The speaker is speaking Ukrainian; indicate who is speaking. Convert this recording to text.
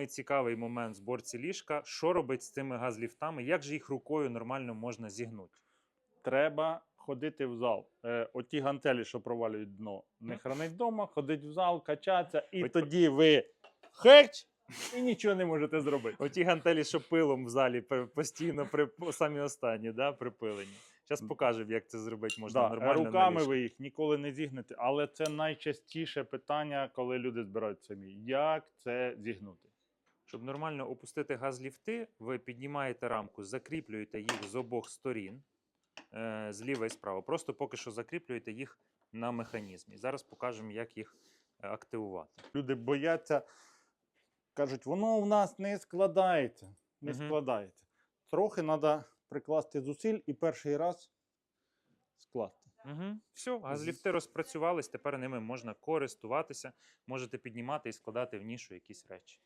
Speaker 1: самий цікавий момент в зборці ліжка. Що робить з цими газліфтами? Як же їх рукою нормально можна зігнути?
Speaker 2: Треба ходити в зал. Е, оті гантелі, що провалюють дно, не хранить вдома, ходить в зал, качатися, і
Speaker 1: От-
Speaker 2: тоді ви хеч і нічого не можете зробити.
Speaker 1: Оті гантелі, що пилом в залі постійно при самі останні, да, припилені. Зараз покажемо, як це зробити можна
Speaker 2: Да,
Speaker 1: нормально.
Speaker 2: руками ви їх ніколи не зігнете, але це найчастіше питання, коли люди збирають самі. Як це зігнути?
Speaker 1: Щоб нормально опустити газліфти, ви піднімаєте рамку, закріплюєте їх з обох сторін, е, зліва і справа. Просто поки що закріплюєте їх на механізмі. Зараз покажемо, як їх е, активувати.
Speaker 2: Люди бояться, кажуть, воно в нас не складається. Не
Speaker 1: Мгм.
Speaker 2: складається. Трохи треба прикласти зусиль і перший раз скласти.
Speaker 1: Угу. Все, газліфти розпрацювались, тепер ними можна користуватися, можете піднімати і складати в нішу якісь речі.